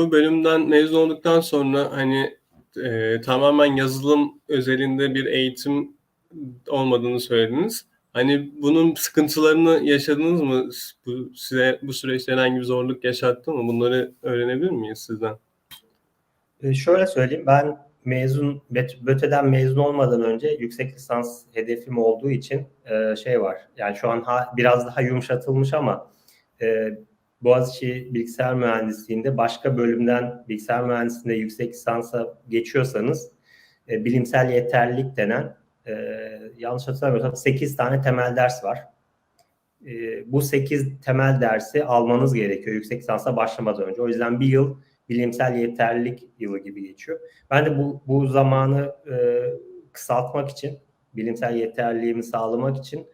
Bu bölümden mezun olduktan sonra hani e, tamamen yazılım özelinde bir eğitim olmadığını söylediniz. Hani bunun sıkıntılarını yaşadınız mı? Bu size bu süreçte herhangi bir zorluk yaşattı mı? Bunları öğrenebilir miyiz sizden? E, şöyle söyleyeyim ben mezun BÖTE'den mezun olmadan önce yüksek lisans hedefim olduğu için e, şey var. Yani şu an ha, biraz daha yumuşatılmış ama e, Boğaziçi Bilgisayar Mühendisliğinde başka bölümden bilgisayar mühendisliğinde yüksek lisansa geçiyorsanız e, bilimsel yeterlilik denen e, yanlış hatırlamıyorsam 8 tane temel ders var. E, bu 8 temel dersi almanız gerekiyor yüksek lisansa başlamadan önce. O yüzden bir yıl bilimsel yeterlilik yılı gibi geçiyor. Ben de bu, bu zamanı e, kısaltmak için, bilimsel yeterliliğimi sağlamak için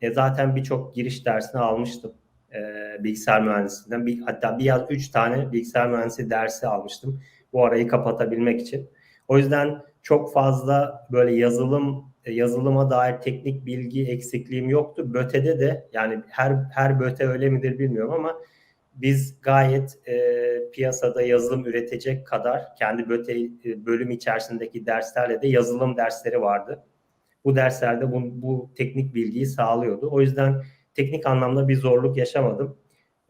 e, zaten birçok giriş dersini almıştım. E, bilgisayar mühendisliğinden. Bir, hatta bir yaz üç tane bilgisayar mühendisliği dersi almıştım. Bu arayı kapatabilmek için. O yüzden çok fazla böyle yazılım e, yazılıma dair teknik bilgi eksikliğim yoktu. Böte'de de yani her her böte öyle midir bilmiyorum ama biz gayet e, piyasada yazılım üretecek kadar kendi böte e, bölüm içerisindeki derslerle de yazılım dersleri vardı. Bu derslerde bu, bu teknik bilgiyi sağlıyordu. O yüzden teknik anlamda bir zorluk yaşamadım.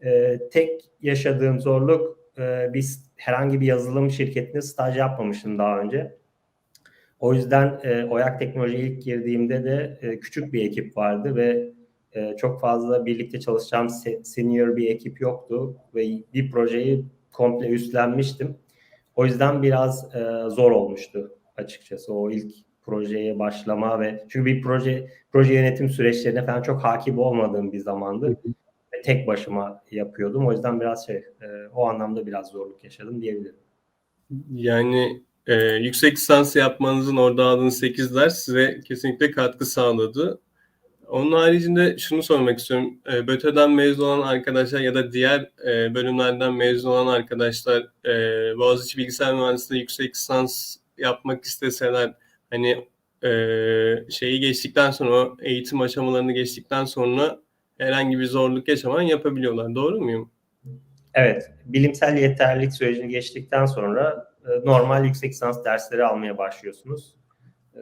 E, tek yaşadığım zorluk e, biz herhangi bir yazılım şirketinde staj yapmamıştım daha önce. O yüzden e, Oyak Teknoloji'ye ilk girdiğimde de e, küçük bir ekip vardı ve e, çok fazla birlikte çalışacağım senior bir ekip yoktu ve bir projeyi komple üstlenmiştim. O yüzden biraz e, zor olmuştu açıkçası o ilk projeye başlama ve çünkü bir proje proje yönetim süreçlerine falan çok hakim olmadığım bir zamandı. Ve tek başıma yapıyordum. O yüzden biraz şey e, o anlamda biraz zorluk yaşadım diyebilirim. Yani e, yüksek lisans yapmanızın orada aldığınız 8 ders size kesinlikle katkı sağladı. Onun haricinde şunu sormak istiyorum. E, BÖTE'den mezun olan arkadaşlar ya da diğer e, bölümlerden mezun olan arkadaşlar e, Boğaziçi Bilgisayar Mühendisliği yüksek lisans yapmak isteseler hani e, şeyi geçtikten sonra o eğitim aşamalarını geçtikten sonra herhangi bir zorluk yaşamadan yapabiliyorlar. Doğru muyum? Evet. Bilimsel yeterlilik sürecini geçtikten sonra e, normal yüksek lisans dersleri almaya başlıyorsunuz. E,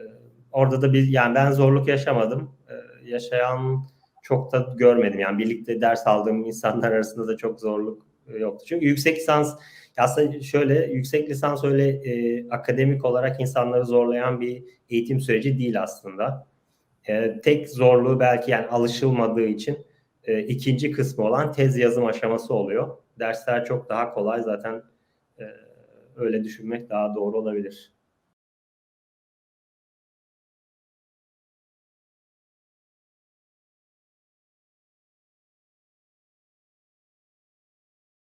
orada da bir yani ben zorluk yaşamadım. E, yaşayan çok da görmedim. Yani birlikte ders aldığım insanlar arasında da çok zorluk yoktu. Çünkü yüksek lisans aslında şöyle yüksek lisans öyle e, akademik olarak insanları zorlayan bir eğitim süreci değil aslında. E, tek zorluğu belki yani alışılmadığı için e, ikinci kısmı olan tez yazım aşaması oluyor. Dersler çok daha kolay zaten e, öyle düşünmek daha doğru olabilir.